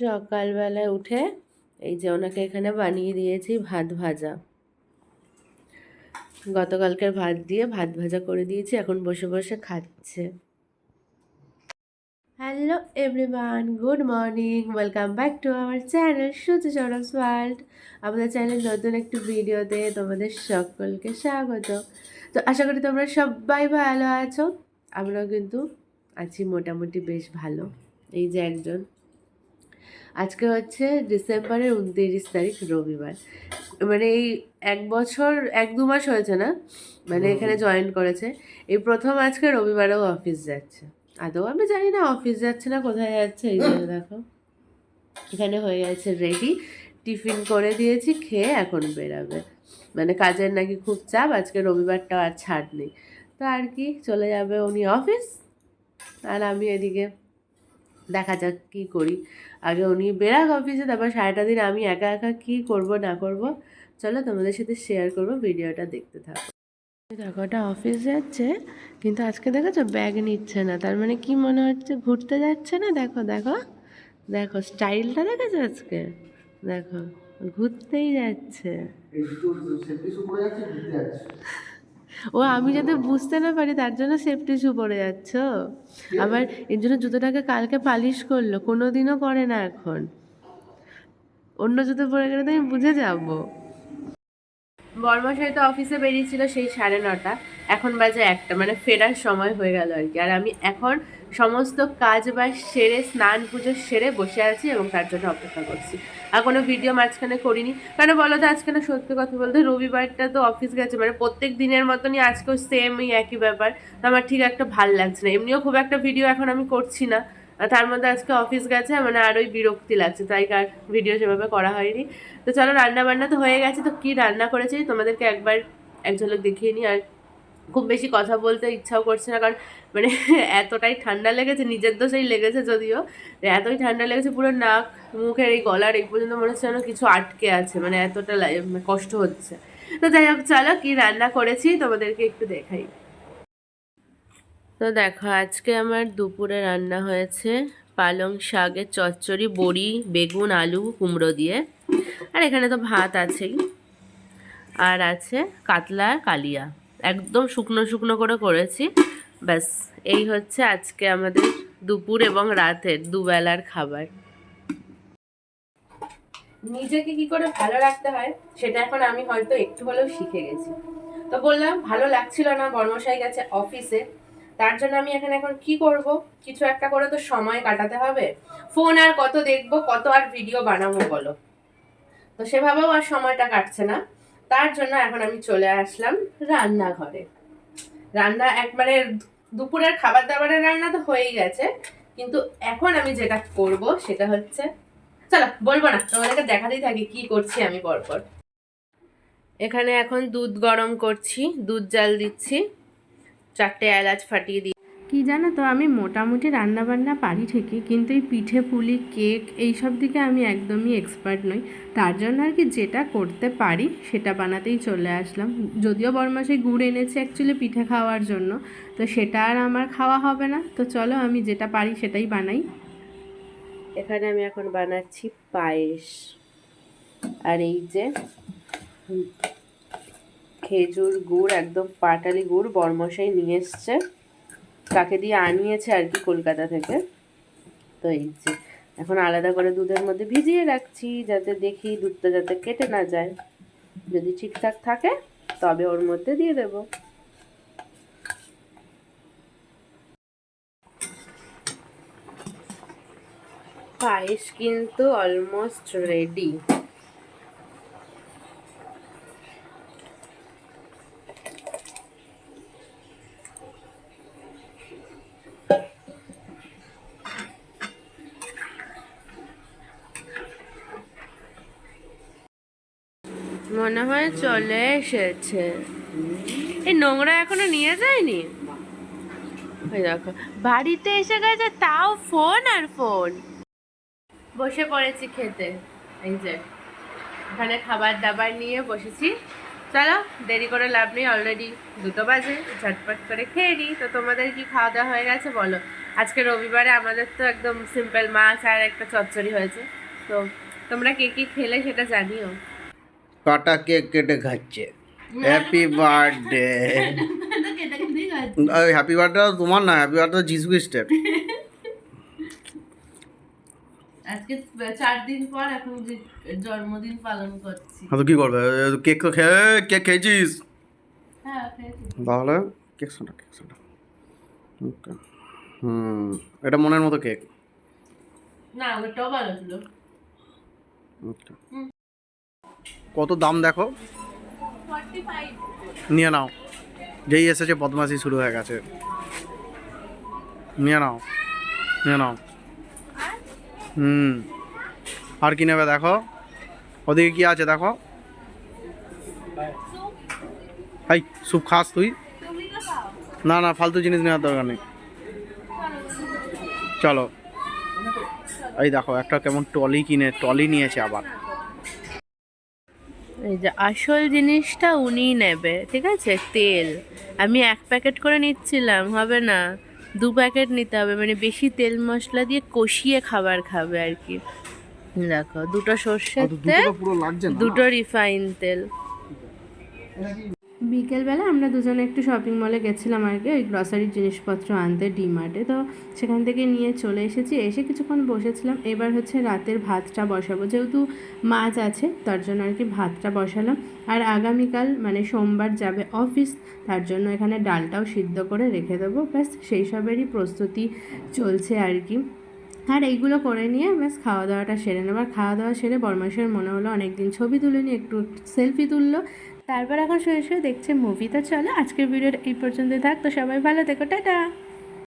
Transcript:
সকালবেলায় উঠে এই যে ওনাকে এখানে বানিয়ে দিয়েছি ভাত ভাজা। গতকালকের ভাত দিয়ে ভাত ভাজা করে দিয়েছি, এখন বসে বসে খাচ্ছে। Hello everyone, good morning, welcome back to our channel Sutu Sourav's world. আমাদের চ্যানেল নতুন একটি ভিডিওতে তোমাদের সকলকে স্বাগত। তো আশা করি তোমরা সবাই ভালো আছো, আমরাও কিন্তু আছি মোটামুটি বেশ ভালো। এই যে একজন আজকে হচ্ছে ডিসেম্বরের উনত্রিশ তারিখ রবিবার। মানে এই এক বছর এক দু মাস হয়েছে না? মানে এখানে জয়েন করেছে। এই প্রথম আজকে রবিবারেও অফিস যাচ্ছে। আদৌ আমি জানি না অফিস যাচ্ছে না কোথায় যাচ্ছে এই জন্য দেখো। এখানে হয়ে গেছে রেডি টিফিন করে দিয়েছি খেয়ে এখন বেরাবে। মানে কাজের নাকি খুব চাপ আজকে রবিবারটাও আর ছাড় নেই। তো আর কি চলে যাবে উনি অফিস আর আমি এদিকে দেখা যাক কী করি। আগে উনি বেরাক অফিসে তারপর সারাটা দিন আমি একা একা কী করব, না করব, চলো তোমাদের সাথে শেয়ার করব, ভিডিওটা দেখতে থাকো। দেখো অফিস যাচ্ছে, কিন্তু আজকে দেখেছ ব্যাগ নিচ্ছে না, তার মানে কি মনে হচ্ছে ঘুরতে যাচ্ছে না? দেখো দেখো দেখো স্টাইলটা দেখেছ আজকে? দেখো, ঘুরতেই যাচ্ছে। ও আমি যাতে বুঝতে না পারি তার জন্য সেফটি শু পরে যাচ্ছ। আবার এর জন্য জুতোটাকে কালকে পালিশ করল কোনো দিনও করে না এখন। অন্য জুতো পরে গেলে তো আমি বুঝে যাব। বর্মাশাই তো অফিসে বেরিয়েছিল সেই সাড়ে নটা। এখন বাজে একটা মানে ফেরার সময় হয়ে গেল আর কি। আর আমি এখন সমস্ত কাজ বাজ সেরে, স্নান পুজো সেরে বসে আছি এবং তার জন্য অপেক্ষা করছি। আর কোনো ভিডিও মাঝখানে করিনি। কারণ বলো তো, আজকে না সত্যি কথা বলতে রবিবারটা তো অফিস গেছে মানে প্রত্যেক দিনের মতনই আজকেও সেমই একই ব্যাপার। তো আমার ঠিক একটা ভালো লাগছে না। এমনিও খুব একটা ভিডিও এখন আমি করছি না। তার মধ্যে আজকে অফিস গেছে মানে আরোই বিরক্তি লাগছে, তাই কার ভিডিও সেভাবে করা হয়নি। তো চলো রান্না বান্না তো হয়ে গেছে, তো কি রান্না করেছি, তোমাদেরকে একবার এক ঝলক দেখিয়ে নিই আর খুব বেশি কথা বলতে ইচ্ছাও করছে না, কারণ মানে এতটাই ঠান্ডা লেগেছে, নিজের দোষেই লেগেছে যদিও এতই ঠান্ডা লেগেছে পুরো নাক, মুখের এই গলার এই পর্যন্ত মনে হচ্ছে যেন কিছু আটকে আছে মানে এতটা লা- কষ্ট হচ্ছে। তো যাই হোক, চলো কি রান্না করেছি তোমাদেরকে একটু দেখাই। তো দেখো, আজকে আমার দুপুরে রান্না হয়েছে পালং শাকের চচ্চড়ি, বড়ি, বেগুন, আলু, কুমড়ো দিয়ে। আর এখানে তো ভাত আছেই। আর আছে কাতলা কালিয়া। একদম শুকনো শুকনো করে করেছি। ব্যাস, এই হচ্ছে আজকে আমাদের দুপুর এবং রাতের দুবেলার খাবার। নিজেকে কি করে ভালো রাখতে হয়, সেটা এখন আমি হয়তো একটু হলেও শিখে গেছি। তো বললাম, ভালো লাগছিল না, বর্মশাই গেছে অফিসে। তার জন্য আমি এখানে এখন কি করব? কিছু একটা করে তো সময় কাটাতে হবে। ফোন আর কত দেখব, কত আর ভিডিও বানাবো বলো। তো সেভাবেও আর সময়টা কাটছে না। তার জন্য এখন আমি চলে আসলাম রান্নাঘরে। রান্না এক মানে দুপুরের খাবার দাবারের রান্না তো হয়েই গেছে, কিন্তু এখন আমি যেটা করব সেটা হচ্ছে, চলো বলব না, তোমাদেরকে দেখাতেই থাকি কি করছি আমি পরপর। এখানে এখন দুধ গরম করছি, দুধ জাল দিচ্ছি, চারটে এলাচ ফাটিয়ে দিই কি জানো তো, আমি মোটামুটি রান্না বান্না পারি ঠিকই, কিন্তু এই পিঠে পুলি, কেক এইসব দিকে আমি একদমই এক্সপার্ট নই। তার জন্য আর কি যেটা করতে পারি সেটা বানাতেই চলে আসলাম। যদিও বরমাসে গুড় এনেছে অ্যাকচুয়ালি পিঠে খাওয়ার জন্য, তো সেটা আর আমার খাওয়া হবে না। তো চলো আমি যেটা পারি সেটাই বানাই। এখানে আমি এখন বানাচ্ছি পায়েস। আর এই যে খেজুর গুড়, একদম পাটালি গুড় বরমশাই নিয়ে এসছে। কাকে দিয়ে আনিয়েছে আর কি কলকাতা থেকে। তো এই যে, এখন আলাদা করে দুধের মধ্যে ভিজিয়ে রাখছি যাতে দেখি দুধটা যাতে কেটে না যায়। যদি ঠিকঠাক থাকে, তবে ওর মধ্যে দিয়ে দেবো। পায়েস কিন্তু অলমোস্ট রেডি মনে হয় চলে এসেছে। এই নোংরা এখনও নিয়ে যায়নি? দেখো, বাড়িতে এসে গেছে, তাও ফোন আর ফোন বসে পড়েছি খেতে। এই যে, এখানে খাবার দাবার নিয়ে বসেছি। চলো, দেরি করে লাভ নেই অলরেডি দুটো বাজে, ঝটপট করে খেয়ে নিই। তো তোমাদের কি খাওয়া দাওয়া হয়ে গেছে? বলো। আজকে রবিবারে আমাদের তো একদম সিম্পল মাছ আর একটা চচ্চড়ি হয়েছে। তো তোমরা কে কি খেলে সেটা জানিও। কাটা কেক কেটে খাচ্ছে হ্যাপি বার্থডে হ্যাপি বার্থডে তোমার না হ্যাপি বার্থডে যিশু খ্রিস্টের। আজকে চার দিন পর এখন জন্মদিন পালন করছি। হ্যাঁ তো কি করবে? কেক তো খেয়ে কেক খেয়েছিস? হ্যাঁ তাহলে কেক শোনা কেক শোনা ওকে। হুম এটা মনের মতো কেক। না ওটাও ভালো ছিল। ওকে। কত দাম দেখো? নিয়ে নাও। যেই এসেছে বদমাশি শুরু হয়ে গেছে। নিয়ে নাও। নিয়ে নাও। হুম। আর কি নেবে দেখো? ওদিকে কি আছে দেখো? হাই স্যুপ খাস তুই। না না, ফালতু জিনিস নেওয়ার দরকার নেই। চলো। এই দেখো, একটা কেমন টলি কিনে টলি নিয়েছে আবার। এই যে আসল জিনিসটা উনিই নেবে ঠিক আছে? তেল। আমি এক প্যাকেট করে নিচ্ছিলাম হবে না? দু প্যাকেট নিতে হবে মানে বেশি তেল মশলা দিয়ে কষিয়ে খাবার খাবে আর কি। দেখো দুটো সর্ষের তেল দুটো রিফাইন তেল। বিকেলবেলা আমরা দুজনে একটু শপিং মলে গেছিলাম আর কি, ওই গ্রসারির জিনিসপত্র আনতে ডিমার্টে তো সেখান থেকে নিয়ে চলে এসেছি, এসে কিছুক্ষণ বসেছিলাম। এবার হচ্ছে রাতের ভাতটা বসাবো, যেহেতু মাছ আছে, তার জন্য আর কি ভাতটা বসালাম। আর আগামীকাল মানে সোমবার যাবে অফিস তার জন্য এখানে ডালটাও সিদ্ধ করে রেখে দেবো। ব্যাস, সেই সবেরই প্রস্তুতি চলছে আর কি। আর এইগুলো করে নিয়ে ব্যাস খাওয়া দাওয়াটা সেরে নেব। আর খাওয়া দাওয়া সেরে বর্মাসের মনে হলো অনেকদিন ছবি তুলে নিয়ে একটু সেলফি তুললো। তারপর এখন শুয়ে শুয়ে দেখছে মুভি তো চলো, আজকের ভিডিওটা এই পর্যন্তই থাক। তো সবাই ভালো থেকো। টাটা!